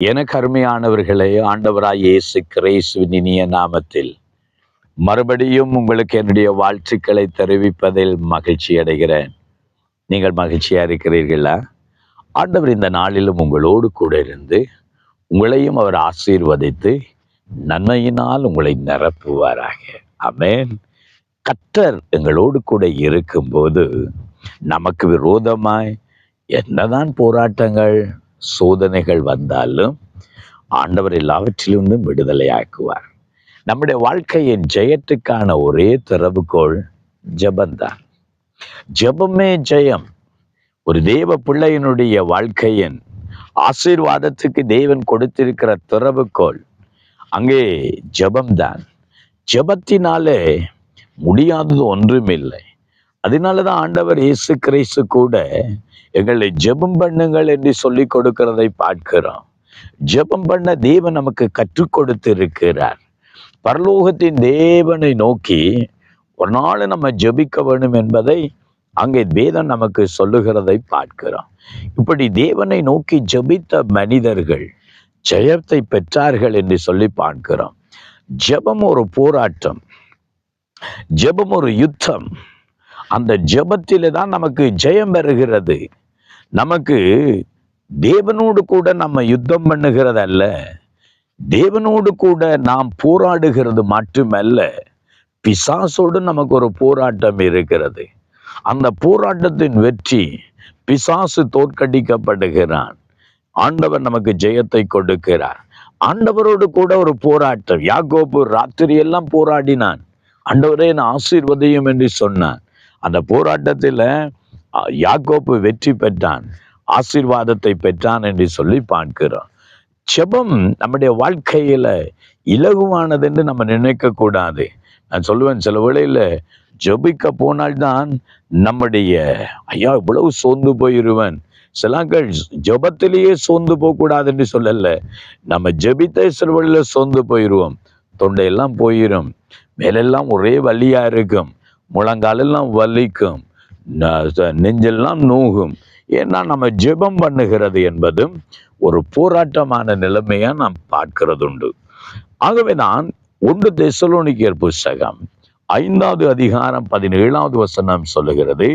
எனக்கு அருமையானவர்களே ஆண்டவராய் இயேசு கிறிஸ்துவின் இனிய நாமத்தில் மறுபடியும் உங்களுக்கு என்னுடைய வாழ்த்துக்களை தெரிவிப்பதில் மகிழ்ச்சி அடைகிறேன். நீங்கள் மகிழ்ச்சியா இருக்கிறீர்களா? ஆண்டவர் இந்த நாளிலும் உங்களோடு கூட இருந்து உங்களையும் அவர் ஆசீர்வதித்து நன்மையினால் உங்களை நிரப்புவாராக. அமேன் கற்றர் எங்களோடு கூட இருக்கும்போது நமக்கு விரோதமாய் என்னதான் போராட்டங்கள் சோதனைகள் வந்தாலும் ஆண்டவர் எல்லாவற்றிலிருந்தும் விடுதலையாக்குவார் நம்முடைய வாழ்க்கையின் ஜெயத்துக்கான ஒரே திறவுகோள் ஜபந்தான் ஜெபமே ஜெயம். ஒரு தேவ பிள்ளையினுடைய வாழ்க்கையின் ஆசீர்வாதத்துக்கு தேவன் கொடுத்திருக்கிற திறவுகோள் அங்கே ஜெபம்தான். ஜெபத்தினாலே முடியாதது ஒன்றுமில்லை. அதனால தான் ஆண்டவர் இயேசு கிறிஸ்து கூட எங்களை ஜெபம் பண்ணுங்கள் என்று சொல்லி கொடுக்கிறதை பார்க்கிறோம். ஜெபம் பண்ண தேவன் நமக்கு கற்றுக் கொடுத்திருக்கிறார். பரலோகத்தின் தேவனை நோக்கி ஒரு நாள் நம்ம ஜெபிக்க வேண்டும் என்பதை அங்கே வேதம் நமக்கு சொல்லுகிறதை பார்க்கிறோம். இப்படி தேவனை நோக்கி ஜெபித்த மனிதர்கள் ஜெயத்தை பெற்றார்கள் என்று சொல்லி பார்க்கிறோம். ஜெபம் ஒரு போராட்டம். ஜெபம் ஒரு யுத்தம். அந்த ஜபத்திலே தான் நமக்கு ஜெயம் பெறுகிறது நமக்கு தேவனோடு கூட நம்ம யுத்தம் பண்ணுகிறது அல்ல தேவனோடு கூட நாம் போராடுகிறது மட்டுமல்ல பிசாசோடு நமக்கு ஒரு போராட்டம் இருக்கிறது. அந்த போராட்டத்தின் வெற்றி பிசாசு தோற்கடிக்கப்படுகிறான். ஆண்டவர் நமக்கு ஜெயத்தை கொடுக்கிறார். ஆண்டவரோடு கூட ஒரு போராட்டம். யாக்கோபு ராத்திரி எல்லாம் போராடினான். ஆண்டவரே நான் ஆசீர்வதியும் என்று சொன்னான். அந்த போராட்டத்தில் யாக்கோப்பு வெற்றி பெற்றான் ஆசீர்வாதத்தை பெற்றான் என்று சொல்லி பார்க்கிறோம். ஜெபம் நம்முடைய வாழ்க்கையில இலகுவானது என்று நம்ம நினைக்கக்கூடாது நான் சொல்லுவேன் சில வேளையில் ஜெபிக்க போனால்தான் நம்முடைய ஐயா இவ்வளவு சோர்ந்து போயிருவேன். சிலாக்கள் ஜபத்திலேயே சோர்ந்து போகக்கூடாது என்று சொல்லல. நம்ம ஜெபித்த சில வேளையில சோர்ந்து போயிடுவோம் தொண்டையெல்லாம் போயிடும் மேலெல்லாம் ஒரே வழியாக இருக்கும். முழங்காலெல்லாம் வலிக்கும். நெஞ்செல்லாம் நூகும். ஏன்னா நம்ம ஜெபம் பண்ணுகிறது என்பதும் ஒரு போராட்டமான நிலைமையா நாம் பார்க்கிறதுண்டு. ஆகவேதான் ஒன்று தெசலோனிக்கியர் புஸ்தகம் ஐந்தாவது அதிகாரம் பதினேழாவது வசனம் சொல்லுகிறது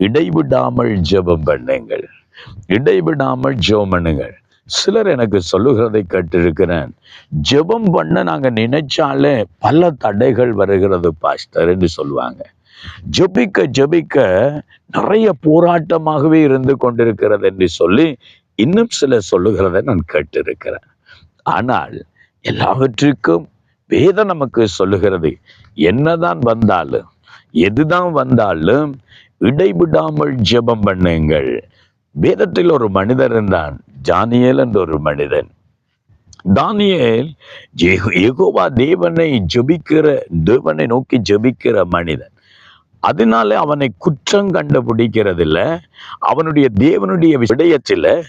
இடைவிடாமல் ஜெபம் பண்ணுங்கள். இடைவிடாமல் ஜெபம் பண்ணுங்கள். சிலர் எனக்கு சொல்லுகிறதை கேட்டிருக்கிறேன். ஜெபம் பண்ண நாங்க நினைச்சாலே பல தடைகள் வருகிறது பாஸ்டர் என்று சொல்லுவாங்க. ஜெபிக்க ஜெபிக்க நிறைய போராட்டமாகவே இருந்து கொண்டிருக்கிறது என்று சொல்லி இன்னும் சிலர் சொல்லுகிறதை நான் கேட்டிருக்கிறேன். ஆனால் எல்லாவற்றுக்கும் வேதம் நமக்கு சொல்லுகிறது என்னதான் வந்தாலும் எதுதான் வந்தாலும் இடைவிடாமல் ஜெபம் பண்ணுங்கள். வேதத்தில் ஒரு மனிதர் இருந்தான் ஜானியல் என்ற ஒரு மனிதன். தானியேல் எகோவா யெகோவா தேவனை ஜெபிக்கிற தேவனை நோக்கி ஜெபிக்கிற மனிதன். அதனால அவனை குற்றம் கண்டுபிடிக்கிறதில்ல. அவனுடைய தேவனுடைய விடயத்தில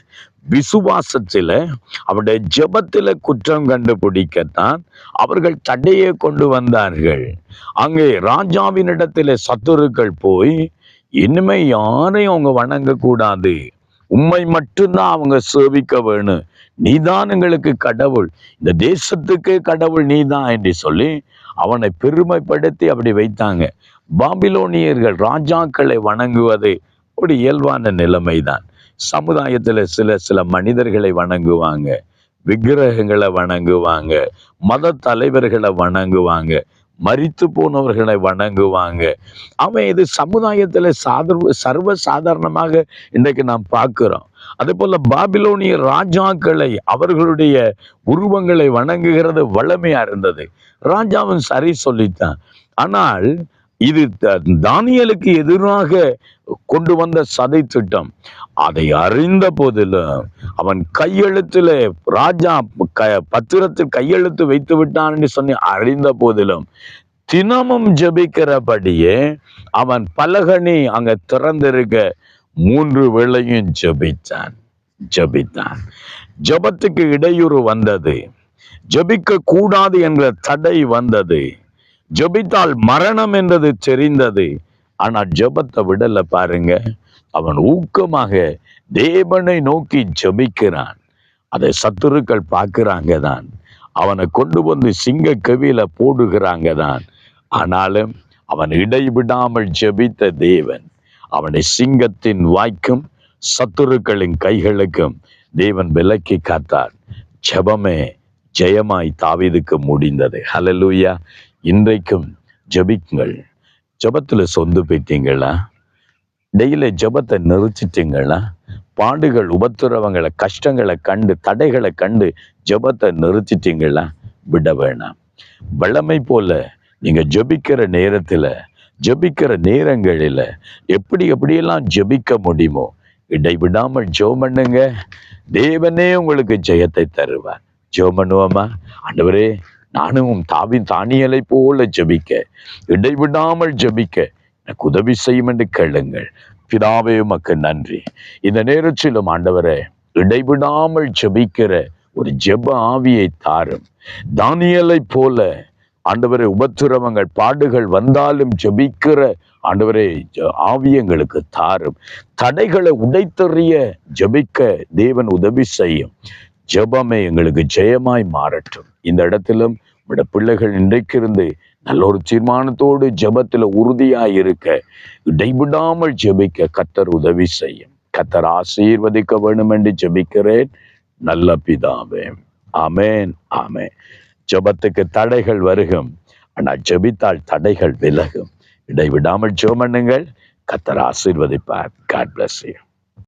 விசுவாசத்தில அவனுடைய ஜெபத்தில குற்றம் கண்டுபிடிக்கத்தான் அவர்கள் தடையை கொண்டு வந்தார்கள். அங்கே ராஜாவினிடத்தில சத்துருக்கள் போய் இனிமே யாரையும் அவங்க வணங்க கூடாது உண்மை மட்டும்தான் அவங்க சேவிக்க வேணும். நீதான் எங்களுக்கு கடவுள். இந்த தேசத்துக்கு கடவுள் நீதான் என்று சொல்லி அவனை பெருமைப்படுத்தி அப்படி வைத்தாங்க. பாபிலோனியர்கள் ராஜாக்களை வணங்குவது ஒரு இயல்பான நிலைமைதான். சமுதாயத்துல சில சில மனிதர்களை வணங்குவாங்க. விக்கிரகங்களை வணங்குவாங்க. மத தலைவர்களை வணங்குவாங்க. மறித்து போனவர்களை வணங்குவாங்க. அவன் இது சமுதாயத்துல சாதர்வ சர்வ சாதாரணமாக இன்றைக்கு நாம் பார்க்கிறோம். அதே போல பாபிலோனிய ராஜாக்களை அவர்களுடைய உருவங்களை வணங்குகிறது வளமையா இருந்தது. ராஜாவும் சரி சொல்லித்தான். ஆனால் இது தானியலுக்கு எதிராக கொண்டு வந்த சதை திட்டம். அதை அறிந்த போதிலும் அவன் கையெழுத்துல ராஜா க- பத்திரத்தில் கையெழுத்து வைத்து விட்டான் என்று சொல்லி அறிந்த போதிலும் தினமும் ஜெபிக்கிறபடியே அவன் பலகனி அங்க திறந்திருக்க மூன்று வேளையும் ஜெபித்தான் ஜெபித்தான். ஜெபத்துக்கு இடையூறு வந்தது. ஜெபிக்க கூடாது என்ற தடை வந்தது. ஜெபித்தால் மரணம் என்றது தெரிந்தது. ஆனால் ஜெபத்தை விடல பாருங்க. அவன் ஊக்கமாக தேவனை நோக்கி ஜெபிக்கிறான். அதை சத்துருக்கள் பார்க்கிறாங்க தான் அவனை கொண்டு வந்து சிங்க கவியில போடுகிறாங்க தான் ஆனாலும் அவன் இடைவிடாமல் ஜெபித்த தேவன் அவனை சிங்கத்தின் வாய்க்கும் சத்துருக்களின் கைகளுக்கும் தேவன் விலக்கி காத்தார். ஜெபமே ஜெயமாய் தாவிதுக்கு முடிந்தது. ஹலலூயா இன்றைக்கும் ஜெபிக்குங்கள். ஜெபத்துல சொந்து போயிட்டீங்களா டெய்லி ஜெபத்தை நிறுத்திட்டீங்களா? பாடுகள் உபத்திரவங்களை கஷ்டங்களை கண்டு தடைகளை கண்டு ஜெபத்தை நிறுத்திட்டீங்களா? விட வேணாம். வல்லமை போல நீங்க ஜெபிக்கிற நேரத்துல ஜெபிக்கிற நேரங்களில எப்படி எப்படியெல்லாம் ஜெபிக்க முடியுமோ இடைவிடாமல் ஜெபம் பண்ணுங்க. தேவனே உங்களுக்கு ஜெயத்தை தருவார். ஜெபம் பண்ணுவோமா? ஆண்டவரே நானும் தாவின் தானியலை போல ஜெபிக்க இடைவிடாமல் ஜபிக்க எனக்கு உதவி செய்யும் என்று கேளுங்கள். பிதாவே உமக்கு நன்றி. இந்த நேரத்திலும் ஆண்டவரே இடைவிடாமல் ஜெபிக்கிற ஒரு ஜெப ஆவியை தாரும். தானியலை போல ஆண்டவரே உபத்திரவங்கள் பாடுகள் வந்தாலும் ஜபிக்கிற ஆண்டவரே ஆவியங்களுக்கு தாரும். தடைகளை உடைத்தெறிய ஜபிக்க தேவன் உதவி செய்யும். ஜெபமே எங்களுக்கு ஜெயமாய் மாறட்டும். இந்த இடத்திலும் விட பிள்ளைகள் இன்றைக்கிருந்து நல்ல ஒரு தீர்மானத்தோடு ஜெபத்துல உறுதியாய் இருக்க இடைவிடாமல் ஜெபிக்க கத்தர் உதவி செய்யும். கத்தர் ஆசீர்வதிக்க வேண்டும் என்று ஜெபிக்கிறேன். நல்ல பிதாவே. ஆமேன் ஆமே ஜெபத்துக்கு தடைகள் வருகும். ஆனால் ஜெபித்தால் தடைகள் விலகும். இடைவிடாமல் ஜெபம் பண்ணுங்கள். கத்தர் ஆசீர்வதிப்பார். God bless you